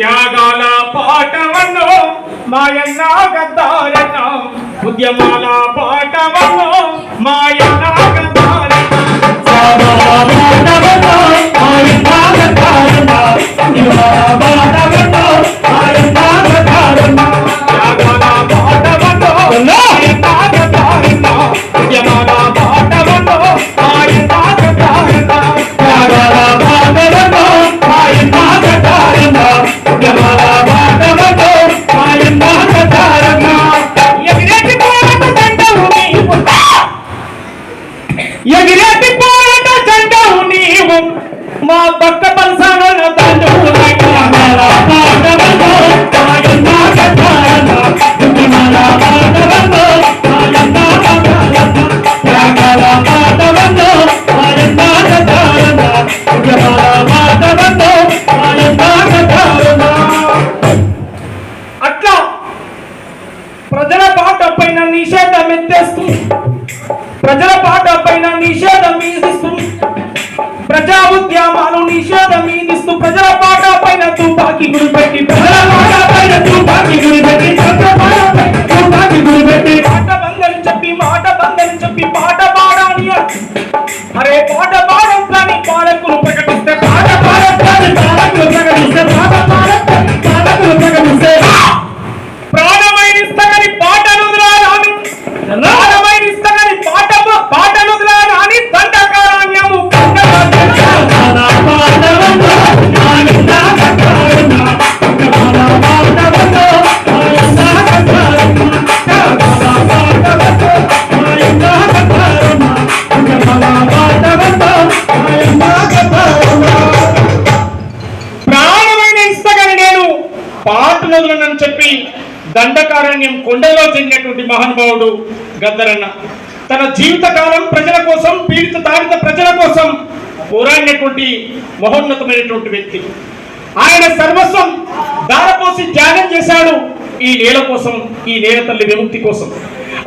త్యాగాల పాటవన్నో మాయన్న గద్దారన్న ఉద్యమాల పాటవన్నో మాయన్న మా భక్త పల్సాన తండ్రువు అట్లా ప్రజల పాట పైన నిషేధం ఎత్తేస్తూ ప్రజల పాట పైన నిషేధం వేసిస్తూ ప్రజా ఉద్యమాలు నిషేధం విధిస్తూ ప్రజల పాట పైన తుపాకీ గురిపెట్టి ప్రజల పాట పైన తుపాకీ వదలనని చెప్పి దండకారణ్యం కొండలో చెందినటువంటి మహానుభావుడు గద్దరన్న తన జీవితకాలం ప్రజల కోసం పీడిత తాడిత ప్రజల కోసం పోరాడినటువంటి మహోన్నతమైనటువంటి వ్యక్తి. ఆయన సర్వస్వం దారపోసి త్యాగం చేశాడు ఈ నేల కోసం ఈ నేల తల్లి విముక్తి కోసం.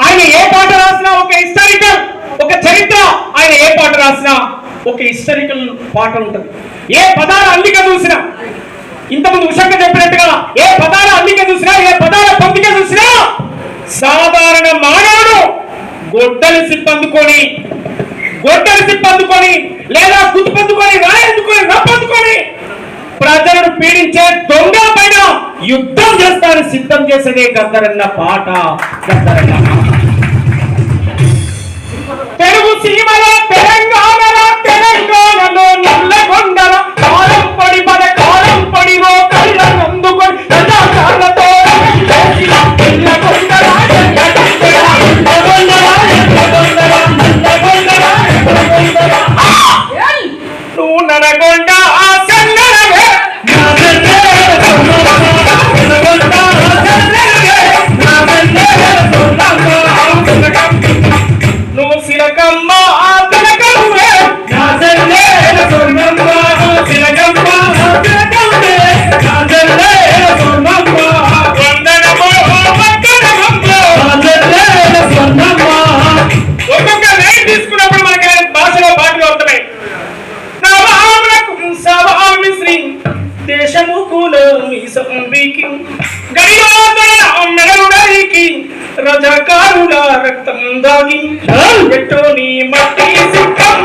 ఆయన ఏ పాట రాసినా ఒక హిస్టారికల్ ఒక చరిత్ర ఆయన ఏ పాట రాసినా ఒక హిస్టారికల్ పాట ఉంటుంది. ఏ పదాల అల్లిక చూసినా ఇంతకుముందు ఉషంగా చెప్పినట్టుగా ఏ పదాల అల్లిక చూసినా ఏ పదాల పంపిక చూసినా సాధారణ మానవుడు గొడ్డలు సిప్పందుకొని గొడ్డలు సిప్పందుకొని లేదా గుర్తుపందుకొని రాయందుకొని రప్పందుకొని ప్రజలను పీడించే దొంగ పైన యుద్ధం చేస్తారు సిద్ధం చేసేదే గద్దరన్న పాట గద్దరన్న తెలుగు సినిమాలో God రక్తం దాగి పెట్టు నీ మట్టి సిద్ధం